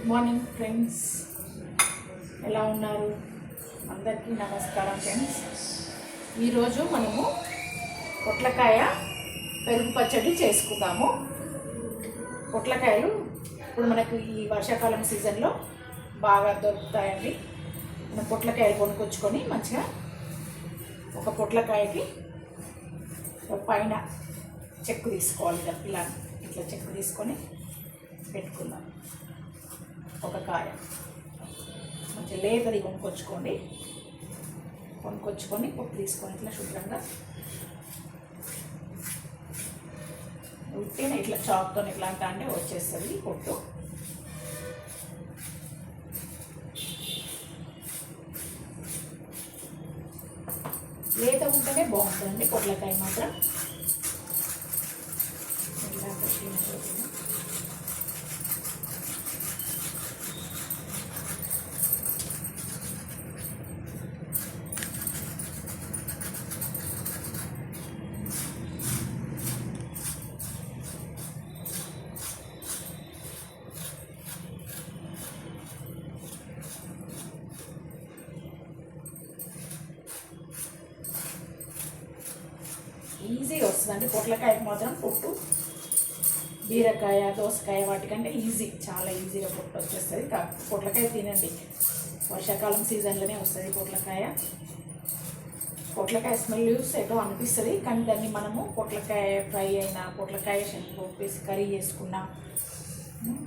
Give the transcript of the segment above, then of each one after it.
Good morning friends ఎలా ఉన్నారు? అందరికీ నమస్కారం ఫ్రెండ్స్ ఈరోజు మనము పొట్లకాయ పెరుగు పచ్చడి చేసుకుందాము. పొట్లకాయలు ఇప్పుడు మనకు ఈ వర్షాకాలం సీజన్లో బాగా దొరుకుతాయండి. మనం పొట్లకాయలు కొనుక్కొచ్చుకొని మంచిగా ఒక పొట్లకాయకి పైన చెక్కు తీసుకోవాలి ఇలా ఇట్లా చెక్కు తీసుకొని పెట్టుకుందాం. ఒక కాయ. మంచి లేతది కొనుక్కొచ్చుకోండి. కొనుక్కొచ్చుకొని పొట్టు తీసుకొని ఇట్లా శుభ్రంగా ఉట్టిన ఇట్లా చాక్తో ఇట్లా అంటే వచ్చేస్తుంది పొట్టు. లేత ఉంటేనే బాగుంటుందండి పొట్లకాయ మాత్రం. ఇట్లా ఈజీగా వస్తుందండి పొట్లకాయకి మాత్రం పొట్టు బీరకాయ దోసకాయ వాటికంటే ఈజీ చాలా ఈజీగా పొట్టు వచ్చేస్తుంది. పొట్లకాయ తినండి. వర్షాకాలం సీజన్లోనే వస్తుంది పొట్లకాయ. పొట్లకాయ స్మెల్ చూస్తే ఏదో అనిపిస్తుంది కానీ దాన్ని మనము పొట్లకాయ ఫ్రై అయినా పొట్లకాయ శనగ వేసి కర్రీ చేసుకున్నా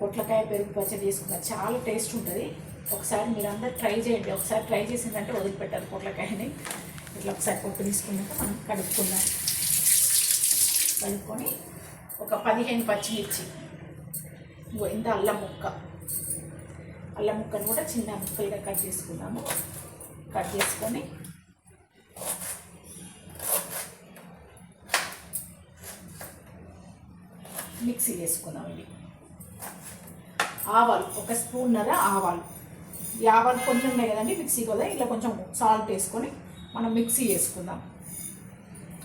పొట్లకాయ పెరుగు పచ్చడి చేసుకున్నా చాలా టేస్ట్ ఉంటుంది. ఒకసారి మీరందరూ ట్రై చేయండి. ఒకసారి ట్రై చేసిందంటే వదిలిపెట్టారు పొట్లకాయని. ఇట్లా ఒకసారి పొట్టు తీసుకున్నాక మనం కడుపుకుందాం కలుపుకొని ఒక పదిహేను పచ్చిమిర్చి. ఇగో ఇంత అల్లం ముక్క. అల్లం ముక్కను కూడా చిన్న ముక్కలుగా కట్ చేసుకున్నాము కట్ చేసుకొని మిక్సీ చేసుకున్నాం ఇవి ఆవాలు ఒక స్పూన్నర ఆవాలు. ఈ ఆవాలు కొంచెం ఉన్నాయి కదండి మిక్సీ కదా ఇట్లా కొంచెం సాల్ట్ వేసుకొని మనం మిక్సీ వేసుకుందాం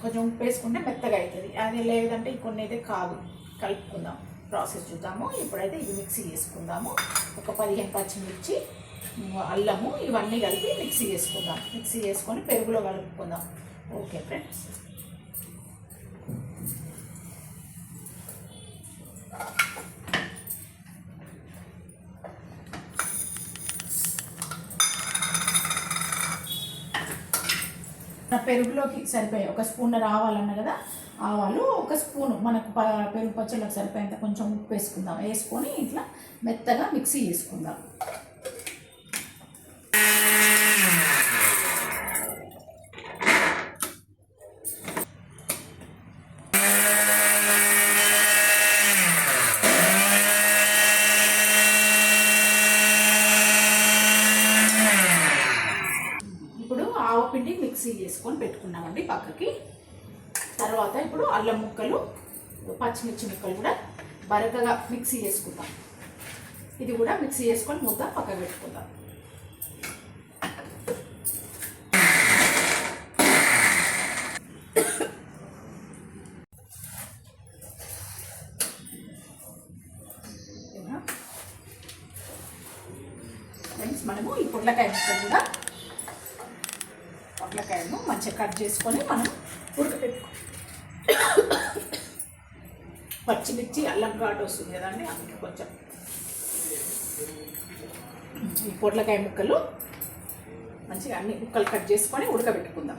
కొంచెం ఉప్పు వేసుకుంటే మెత్తగా అవుతుంది అది లేదంటే కొన్ని అయితే కాదు. కలుపుకుందాం. ప్రాసెస్ చూద్దాము. ఇప్పుడైతే ఇది మిక్సీ చేసుకుందాము. ఒక పదిహేను పచ్చిమిర్చి అల్లము ఇవన్నీ కలిపి మిక్సీ చేసుకుందాం. మిక్సీ చేసుకొని పెరుగులో కలుపుకుందాం. Okay friends. పెరుగులోకి సరిపోయాయి ఒక స్పూన్ రావాలన్న కదా ఆవాలు ఒక స్పూను మనకు ప పెరుగు పచ్చళ్ళకి సరిపోయేంత కొంచెం ఉప్పు వేసుకుందాం. వేసుకొని ఇట్లా మెత్తగా మిక్సీ చేసుకుందాం ఇప్పుడు ఆవపిండి మిక్సీ చేసుకొని పెట్టుకున్నామండి పక్కకి తర్వాత ఇప్పుడు అల్లం ముక్కలు పచ్చిమిర్చి ముక్కలు కూడా బరకగా మిక్సీ చేసుకుందాం. ఇది కూడా మిక్సీ చేసుకొని ముద్ద పక్కకు పెట్టుకుందాం. పచ్చిమిర్చి అల్లం ఘాటు వస్తుంది కదండి అందుకే కొంచెం. ఈ పొట్లకాయ ముక్కలు మంచిగా అన్ని ముక్కలు కట్ చేసుకొని ఉడకబెట్టుకుందాం.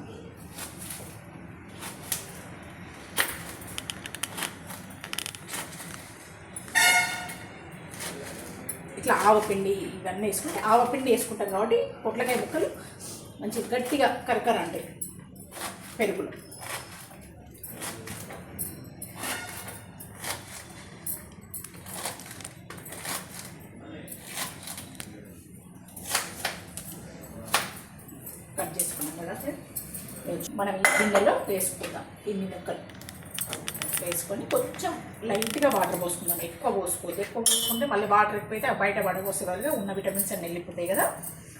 ఇట్లా ఆవపిండి ఇవన్నీ వేసుకుంటే ఆవపిండి వేసుకుంటాం కాబట్టి పొట్లకాయ ముక్కలు మంచి గట్టిగా కరకర అంటే పెరుగులో కట్ చేసుకున్నాం కదా ఫ్రెండ్ మనం ఈ గిన్నెలో వేసుకుందాం. ఇన్ని ముక్కలు వేసుకొని కొంచెం లైట్గా వాటర్ పోసుకుందాం. ఎక్కువ పోసుకోవద్దు. ఎక్కువ పోసుకుంటే మళ్ళీ వాటర్ ఎక్కువైతే బయట పడబోసే వల్ల ఉన్న విటమిన్స్ అన్ని వెళ్ళిపోతాయి కదా.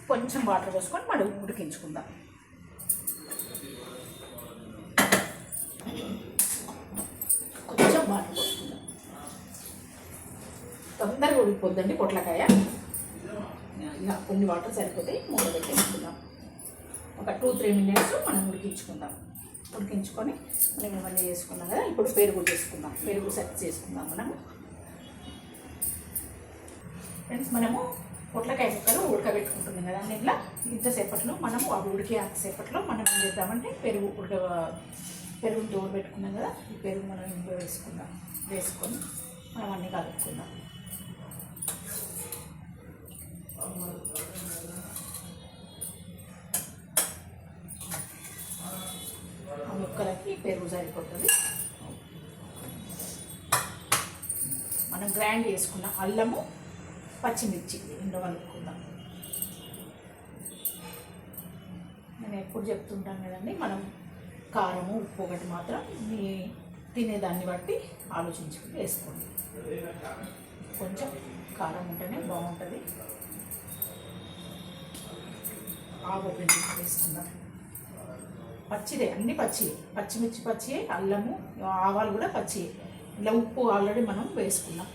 కొంచెం వాటర్ పోసుకొని మనం ఉడికించుకుందాం. కొంచెం వాటర్ పోసుకుందాం. తొందరగా ఉడికిపోద్దండి పొట్లకాయ. ఇలా కొన్ని వాటర్ సరిపోతాయి. మూత పెట్టేసుకుందాం. ఒక టూ త్రీ మినిట్స్ మనం ఉడికించుకుందాం. ఉడికించుకొని మనం ఇవన్నీ చేసుకున్నాం కదా ఇప్పుడు పెరుగు చేసుకుందాం. పెరుగు సెట్ చేసుకుందాం మనము. ఫ్రెండ్స్ మనము పొట్లకాయ ముక్కలు ఉడకబెట్టుకుంటుంది కదా ఇట్లా ఇంతసేపట్లో మనము అవి ఉడికే అంతసేపట్లో మనం ఏం చేద్దామంటే పెరుగు ఉడక పెరుగు తోడు పెట్టుకున్నాం కదా ఈ పెరుగు మనం ఇంట్లో వేసుకుందాం. వేసుకొని మనం అన్నీ కలుపుకుందాం. మనం గ్రైండ్ చేసుకున్న అల్లము పచ్చిమిర్చి ఇంట్లో కలుపుకుందాం నేను ఎప్పుడు చెప్తుంటాను కదండి మనం కారము ఉప్పు ఒకటి మాత్రం మీ తినేదాన్ని బట్టి ఆలోచించుకుని వేసుకోండి. కొంచెం కారం ఉంటేనే బాగుంటుంది. ఆవు పిండి వేసుకుందాం. పచ్చిదే అన్ని పచ్చి పచ్చిమిర్చి పచ్చి అల్లము ఆవాలు కూడా పచ్చి ఇలా ఉప్పు ఆల్రెడీ మనం వేసుకున్నాం.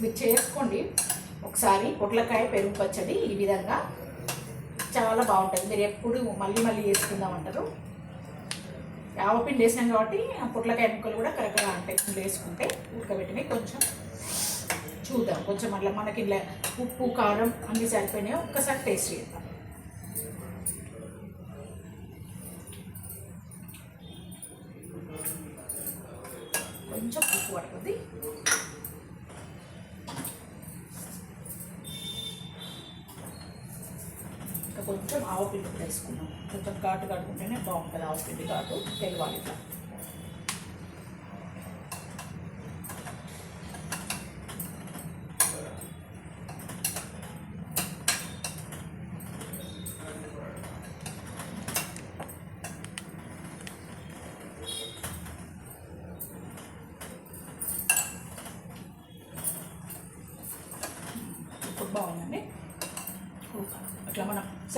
మీరు చేసుకోండి. ఒకసారి పొట్లకాయ పెరుగు పచ్చడి ఈ విధంగా చాలా బాగుంటుంది. మీరు ఎప్పుడు మళ్ళీ మళ్ళీ చేసుకుందాం అంటారు. ఆవపిండి వేసినాం కాబట్టి పొట్లకాయ ముక్కలు కూడా కరెక్ట్గా అంటే వేసుకుంటే ఉడకబెట్టినవి కొంచెం చూద్దాం. కొంచెం అట్లా మనకి ఇలా ఉప్పు కారం అన్నీ సరిపోయినాయి ఒక్కసారి టేస్ట్ చేద్దాం.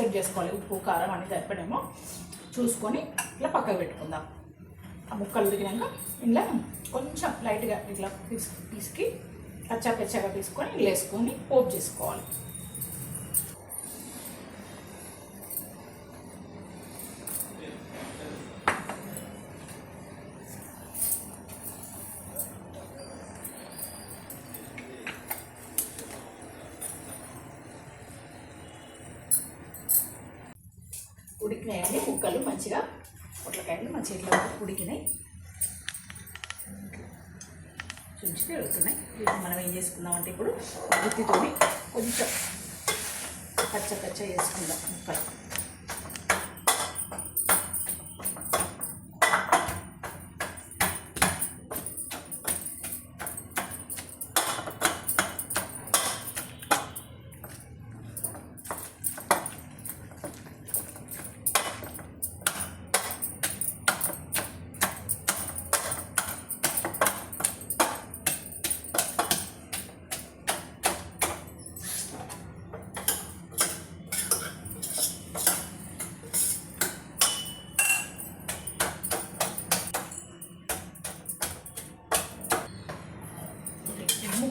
సెట్ చేసుకోవాలి. ఉప్పు కారం అన్ని సరిపడేమో చూసుకొని ఇట్లా పక్కకు పెట్టుకుందాం. ఆ ముక్కలు ఉడికినాక ఇలా కొంచెం లైట్గా ఇట్లా పిసి పిసికి పచ్చా పెచ్చగా తీసుకొని వేసుకొని పోపు చేసుకోవాలి. ఉడికినాయండి. ముక్కలు మంచిగా పొట్లకాయలు మంచిగా ఇట్లా ఉడికినాయి. చుంచి పెరుగుతున్నాయి. వీటిని మనం ఏం చేసుకుందామంటే ఇప్పుడు గుత్తితోని కొంచెం పచ్చ పచ్చ వేసుకుందాం ముక్కలు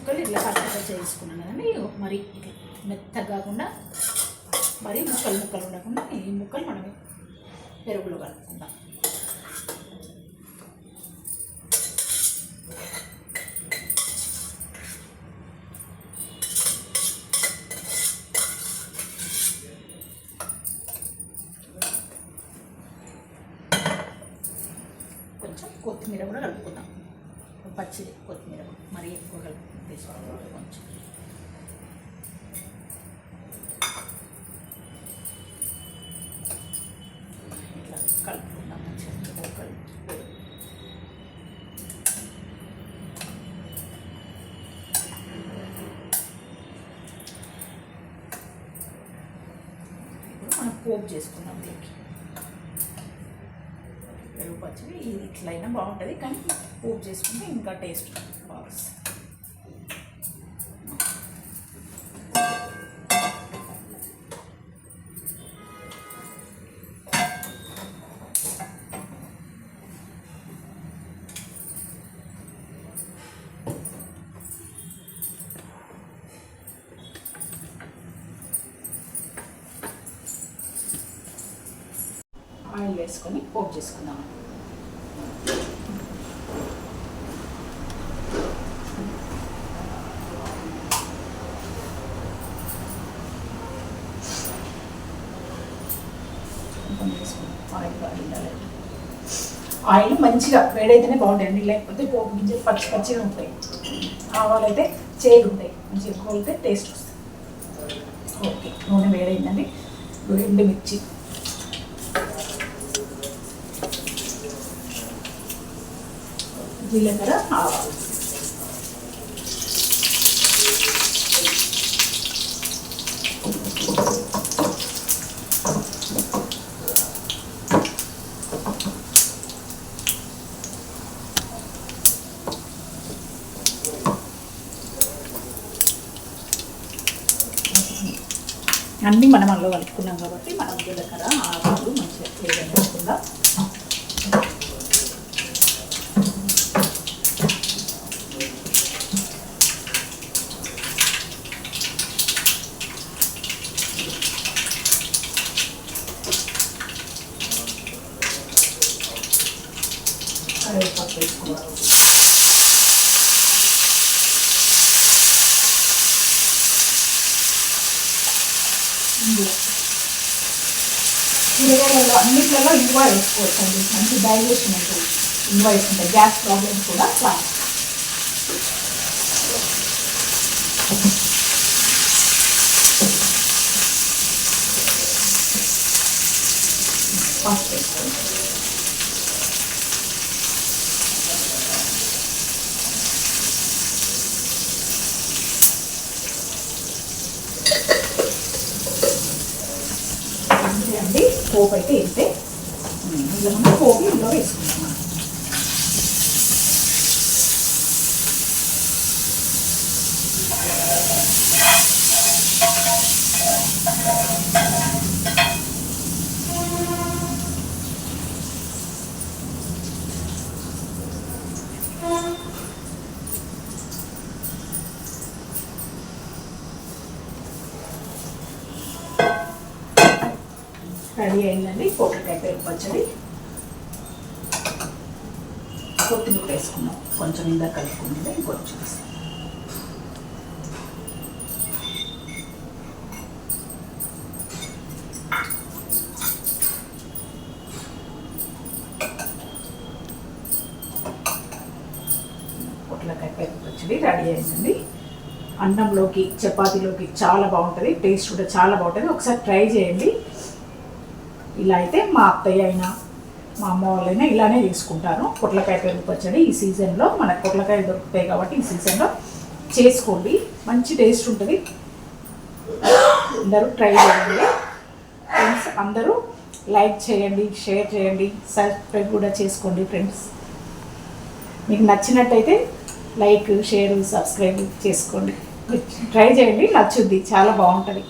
ముక్కలు ఇట్లా కట్టగా పచ్చ కదండి. మరి ఇట్లా మెత్తగా కాకుండా మరి ముక్కలు ముక్కలు ఉండకుండా ఈ ముక్కలు మనం పెరుగులో కలుపుకుందాం. కొంచెం కొత్తిమీర కూడా కలుపుకుందాం. పచ్చి కొత్తిమీర మరీ ఎక్కువ కలుపుకుంటే కొంచెం. ఇట్లా కలుపుకుందాం మంచిగా ఒకళ్ళు చేసుకుందాం దీనికి. పెరుగు ఇది ఇట్లయినా బాగుంటుంది. కానీ పోపు చేసుకుంటే ఇంకా టేస్ట్ బాగా ఆయిల్ వేసుకొని పోపు చేసుకుందాం కొంచెం వేసుకుందాం. ఆయిల్ బాగా ఉండాలి. ఆయిల్ మంచిగా వేడైతేనే బాగుంటాయండి లేకపోతే పోపు గింజలు పచ్చి పచ్చిగా ఉంటాయి. ఆవాలైతే చేదు ఉంటాయి. మంచిగా కోలితే టేస్ట్ వస్తుంది. ఓకే నూనె వేడైందండి. రెండు మిర్చి. జీలకర్ర ఆవాలు. అన్నీ మనం అందులో కలుపుకున్నాం కాబట్టి మనం జీలకర్ర ఆవాలు మంచిగా ఫ్లేవర్ వేసుకుందాం కరివేపాకు వేసుకోవాలి ఇందులో కూరగాయలలో అన్నిట్లలో ఇంగువ వేసుకోవచ్చు అండి మంచి డైజెషన్ ఉంటుంది ఇంగువ వేసుకుంటే గ్యాస్ ప్రాబ్లమ్స్ కూడా రాదు పసుపు వేసుకోండి అంతే అండి పోపు అయితే ఇంతే ఇందులో మనం పోపు ఇందులో వేసుకుంటాం మనం. రెడీ అయిందండి పొట్లకాయ పెరుగు పచ్చడి. కొత్తిమీర వేసుకున్నాం. కొంచెం ఇందాక కలుపుకుంటే ఇంకొంచెం పొట్లకాయ పెరుగు పచ్చడి రెడీ అయిందండి. అన్నంలోకి చపాతీలోకి చాలా బాగుంటుంది. టేస్ట్ కూడా చాలా బాగుంటుంది. ఒకసారి ట్రై చేయండి. ఇలా అయితే మా అత్తయ్య అయినా మా అమ్మ వాళ్ళైనా ఇలానే చేసుకుంటారు. పొట్లకాయ పెరుగు పచ్చడి ఈ సీజన్లో మనకు పొట్లకాయలు దొరుకుతాయి కాబట్టి ఈ సీజన్లో చేసుకోండి. మంచి టేస్ట్ ఉంటుంది. అందరూ ట్రై చేయండి. ఫ్రెండ్స్ అందరూ లైక్ చేయండి షేర్ చేయండి సబ్స్క్రైబ్ కూడా చేసుకోండి ఫ్రెండ్స్. మీకు నచ్చినట్టయితే లైక్ షేర్ సబ్స్క్రైబ్ చేసుకోండి. ట్రై చేయండి నచ్చుద్ది. చాలా బాగుంటుంది.